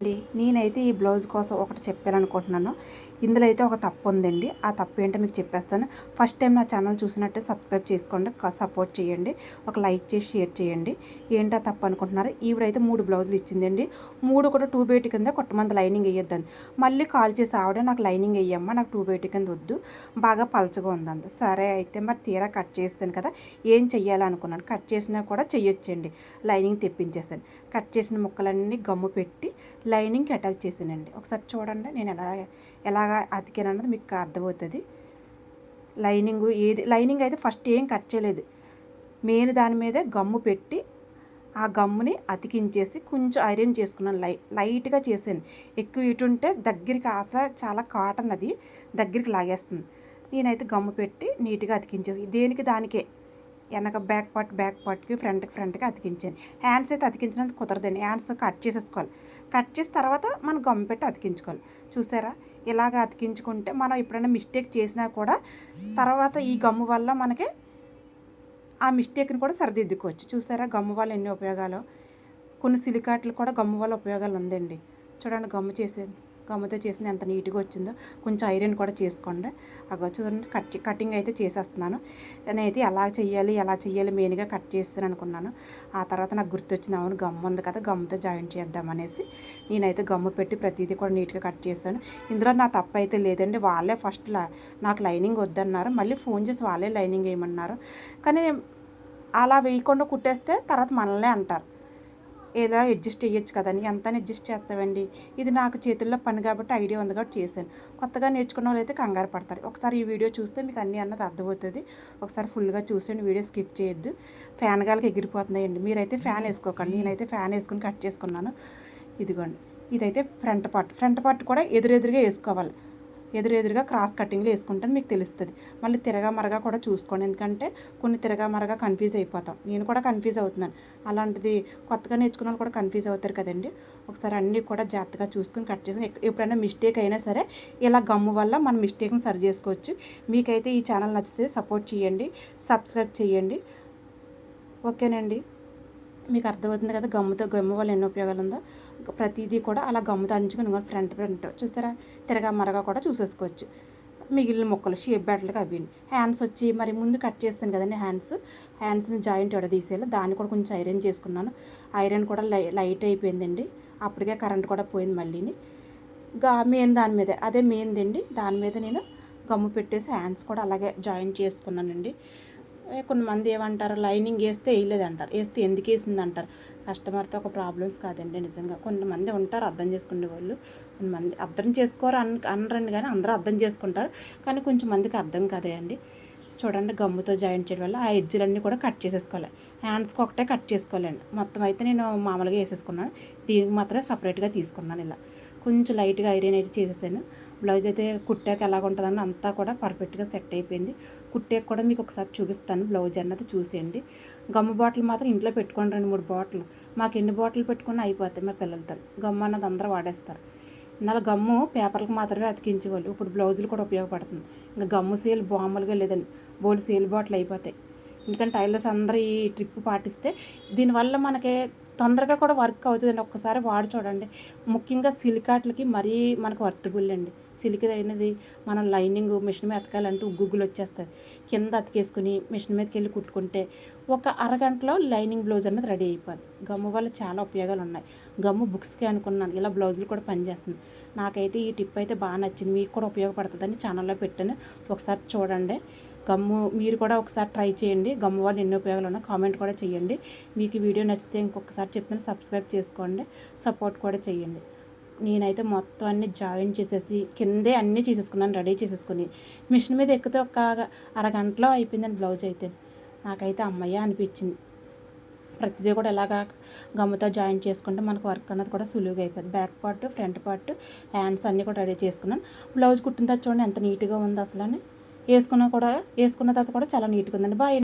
అండి. నేనైతే ఈ బ్లౌజ్ కోసం ఒకటి చెప్పాలనుకుంటున్నాను ఇందులో అయితే ఒక తప్పు ఉందండి ఆ తప్పు ఏంటో మీకు చెప్పేస్తాను. ఫస్ట్ టైం నా ఛానల్ చూసినట్టే సబ్స్క్రైబ్ చేసుకోండి. సపోర్ట్ చేయండి. ఒక లైక్ చేసి షేర్ చేయండి. ఏంటో తప్పు అనుకుంటున్నారు ఈవిడైతే మూడు బ్లౌజులు ఇచ్చిందండి. మూడు కూడా టూ బేటి కింద కొట్టమంది లైనింగ్ వేయొద్దని. మళ్ళీ కాల్ చేసి ఆవిడ నాకు లైనింగ్ వేయమ్మా నాకు టూ బేటి కింద వద్దు. బాగా పలచగా ఉందండి సరే అయితే మరి తీరా కట్ చేస్తాను కదా. ఏం చెయ్యాలనుకున్నాను? కట్ చేసినా కూడా చెయ్యొచ్చండి. లైనింగ్ తెప్పించేసాను కట్ చేసిన ముక్కలన్నీ గమ్ము పెట్టి లైనింగ్కి అటాచ్ చేసానండి ఒకసారి చూడండి నేను ఎలా ఎలాగా అతికానన్నది మీకు అర్థమవుతుంది. లైనింగ్ ఏది లైనింగ్ అయితే ఫస్ట్ ఏం కట్ చేయలేదు. మెయిన్ దాని మీదే గమ్ము పెట్టి ఆ గమ్ముని అతికించేసి కొంచెం ఐరన్ చేసుకున్నాను. లై లైట్గా చేశాను. ఎక్కువ ఇటు ఉంటే దగ్గరికి అసలు చాలా కాటన్ అది దగ్గరికి లాగేస్తుంది. నేనైతే గమ్ము పెట్టి నీట్గా అతికించేసి దేనికి దానికే వెనక బ్యాక్ పార్ట్ బ్యాక్ పార్ట్కి ఫ్రంట్కి ఫ్రంట్కి అతికించాను. హ్యాండ్స్ అయితే అతికించినందుకు కుదరదండి. హ్యాండ్స్ కట్ చేసేసుకోవాలి. కట్ చేసిన తర్వాత మనం గమ్ పెట్టి అతికించుకోవాలి. చూసారా? ఇలాగ అతికించుకుంటే మనం ఎప్పుడైనా మిస్టేక్ చేసినా కూడా తర్వాత ఈ గమ్ము వల్ల మనకి ఆ మిస్టేక్ని కూడా సరిదిద్దుకోవచ్చు. చూసారా? గమ్ము వల్ల ఎన్ని ఉపయోగాలు? కొన్ని సిలికాట్లు కూడా గమ్ము వల్ల ఉపయోగాలు ఉందండి. చూడండి గమ్ము చేసేది. గమ్మతో చేసింది ఎంత నీట్గా వచ్చిందో కొంచెం ఐరన్ కూడా చేసుకోండి. అగో చూడండి కట్ కటింగ్ అయితే చేసేస్తున్నాను. నేనైతే ఎలా చేయాలి ఎలా చేయాలి మెయిన్గా కట్ చేస్తాను అనుకున్నాను. ఆ తర్వాత నాకు గుర్తొచ్చిన అవును గమ్ము ఉంది కదా గమ్ముతో జాయిన్ చేద్దామనేసి నేనైతే గమ్ము పెట్టి ప్రతిదీ కూడా నీట్గా కట్ చేస్తాను. ఇందులో నా తప్పు అయితే లేదండి వాళ్ళే ఫస్ట్ నాకు లైనింగ్ వద్దన్నారు. మళ్ళీ ఫోన్ చేసి వాళ్ళే లైనింగ్ వేయమన్నారు. కానీ అలా వేయకుండా కుట్టేస్తే తర్వాత మనల్నే అంటారు. ఏదో అడ్జస్ట్ చేయొచ్చు కదని ఎంత అడ్జస్ట్ చేస్తామండి ఇది నాకు చేతుల్లో పని కాబట్టి ఐడియా ఉంది కాబట్టి చేశాను. కొత్తగా నేర్చుకున్న వాళ్ళు అయితే కంగారు పడతారు. ఒకసారి ఈ వీడియో చూస్తే మీకు అన్నీ అన్నది అర్థమవుతుంది. ఒకసారి ఫుల్గా చూసేయండి వీడియో స్కిప్ చేయొద్దు. ఫ్యాన్ గాలికి ఎగిరిపోతున్నాయండి. మీరైతే ఫ్యాన్ వేసుకోకండి. నేనైతే ఫ్యాన్ వేసుకుని కట్ చేసుకున్నాను. ఇదిగోండి. ఇదైతే ఫ్రంట్ పార్ట్. ఫ్రంట్ పార్ట్ కూడా ఎదురెదురుగా వేసుకోవాలి. ఎదురెదురుగా క్రాస్ కటింగ్లు వేసుకుంటాను మీకు తెలుస్తుంది. మళ్ళీ తిరగా మరగా కూడా చూసుకోండి. ఎందుకంటే కొన్ని తిరగా మరగా కన్ఫ్యూజ్ అయిపోతాం. నేను కూడా కన్ఫ్యూజ్ అవుతున్నాను. అలాంటిది కొత్తగా నేర్చుకున్న కూడా కన్ఫ్యూజ్ అవుతారు కదండి. ఒకసారి అన్నీ కూడా జాగ్రత్తగా చూసుకుని కట్ చేసుకుని ఎప్పుడైనా మిస్టేక్ అయినా సరే ఇలా గమ్ము వల్ల మన మిస్టేక్ని సరి చేసుకోవచ్చు. మీకైతే ఈ ఛానల్ నచ్చితే సపోర్ట్ చేయండి. సబ్స్క్రైబ్ చేయండి. ఓకేనండి. మీకు అర్థమవుతుంది కదా గమ్ముతో గమ్ము వల్ల ఎన్ని ఉపయోగాలు ఉందో. ప్రతిదీ కూడా అలా గమ్ముతో అంచుకుని ఫ్రంట్ ఫ్రంట్ చూస్తారా? తిరగా మరగా కూడా చూసేసుకోవచ్చు. మిగిలిన మొక్కలు షేప్ బ్యాట్లకి అవి. హ్యాండ్స్ వచ్చి మరి ముందు కట్ చేస్తాను కదండి హ్యాండ్స్. హ్యాండ్స్ని జాయింట్ తీసేయాలి. దాన్ని కూడా కొంచెం ఐరన్ చేసుకున్నాను. ఐరన్ కూడా లై లైట్ అయిపోయిందండి. అప్పటికే కరెంట్ కూడా పోయింది మళ్ళీని. గా మెయిన్ దాని మీదే. అదే మెయిన్ అండి దాని మీద నేను గమ్ము పెట్టేసి హ్యాండ్స్ కూడా అలాగే జాయింట్ చేసుకున్నానండి. కొంతమంది ఏమంటారు లైనింగ్ వేస్తే వేయలేదు అంటారు వేస్తే ఎందుకు వేసింది అంటారు కస్టమర్తో ఒక ప్రాబ్లమ్స్ కాదండి నిజంగా. కొంతమంది ఉంటారు అర్థం చేసుకునే వాళ్ళు. కొంతమంది అర్థం చేసుకోరు అన్ అనరండి కానీ అందరూ అర్థం చేసుకుంటారు. కానీ కొంచెం మందికి అర్థం కాదే అండి. చూడండి గమ్ముతో జాయిన్ చేయడం వల్ల ఆ ఎడ్జ్లన్నీ కూడా కట్ చేసేసుకోవాలి. హ్యాండ్స్కి ఒకటే కట్ చేసుకోవాలండి. మొత్తం అయితే నేను మామూలుగా వేసేసుకున్నాను. దీనికి మాత్రమే సపరేట్గా తీసుకున్నాను ఇలా. కొంచెం లైట్గా ఐరన్ అయితే చేసేసాను. బ్లౌజ్ అయితే కుట్టాక ఎలాగ ఉంటుందని అంతా కూడా పర్ఫెక్ట్గా సెట్ అయిపోయింది. కుట్టాక కూడా మీకు ఒకసారి చూపిస్తాను బ్లౌజ్ అన్నది చూసేయండి. గమ్మ బాటిల్ మాత్రం ఇంట్లో పెట్టుకోండి రెండు మూడు బాటిల్. మాకు ఎన్ని బాటిల్ పెట్టుకుని అయిపోతాయి మా పిల్లలతో. గమ్మ అన్నది అందరూ వాడేస్తారు. ఇన్నాళ్ళు గమ్ము పేపర్లకు మాత్రమే అతికించేవాళ్ళు. ఇప్పుడు బ్లౌజులు కూడా ఉపయోగపడుతుంది. ఇంకా గమ్ము సేల్ బాములుగా లేదండి. బోల్ సేల్ బాటిల్ అయిపోతాయి. ఎందుకంటే టైలర్స్ అందరూ ఈ ట్రిప్ పాటిస్తే దీనివల్ల మనకి తొందరగా కూడా వర్క్ అవుతుందండి. ఒక్కసారి వాడి చూడండి. ముఖ్యంగా సిలికాట్లకి మరీ మనకు వర్తబుల్ అండి అయినది మనం లైనింగ్ మిషన్ మీద ఎతకాలంటే గుగ్గులు వచ్చేస్తుంది కింద అతికేసుకుని మిషన్ మీదకి వెళ్ళి కుట్టుకుంటే ఒక అరగంటలో లైనింగ్ బ్లౌజ్ అనేది రెడీ అయిపోద్ది. గమ్ము వల్ల చాలా ఉపయోగాలు ఉన్నాయి గమ్ము బుక్స్కి అనుకున్నాను. ఇలా బ్లౌజులు కూడా పనిచేస్తుంది నాకైతే ఈ టిప్ అయితే బాగా నచ్చింది. మీకు కూడా ఉపయోగపడుతుందని ఛానల్లో పెట్టాను. ఒకసారి చూడండి. గమ్ము మీరు కూడా ఒకసారి ట్రై చేయండి. గమ్ము వల్ల ఎన్ని ఉపయోగాలు ఉన్నా కామెంట్ కూడా చేయండి. మీకు వీడియో నచ్చితే ఇంకొకసారి చెప్తాను సబ్స్క్రైబ్ చేసుకోండి. సపోర్ట్ కూడా చేయండి. నేనైతే మొత్తం అన్ని జాయిన్ చేసేసి కిందే అన్నీ చేసేసుకున్నాను రెడీ చేసేసుకుని. మిషన్ మీద ఎక్కితే ఒక అరగంటలో అయిపోయిందని బ్లౌజ్ అయితే. నాకైతే అమ్మయ్య అనిపించింది. ప్రతిదీ కూడా ఇలాగా గమ్ముతో జాయిన్ చేసుకుంటే మనకు వర్క్ అన్నది కూడా సులువుగా అయిపోతుంది back part front part hands అన్నీ కూడా రెడీ చేసుకున్నాను. బ్లౌజ్ కుట్టిన తర్వాత చూడండి ఎంత నీట్గా ఉంది అసలు అని. వేసుకున్న కూడా వేసుకున్న తర్వాత కూడా చాలా నీట్గా ఉందండి. బాయ్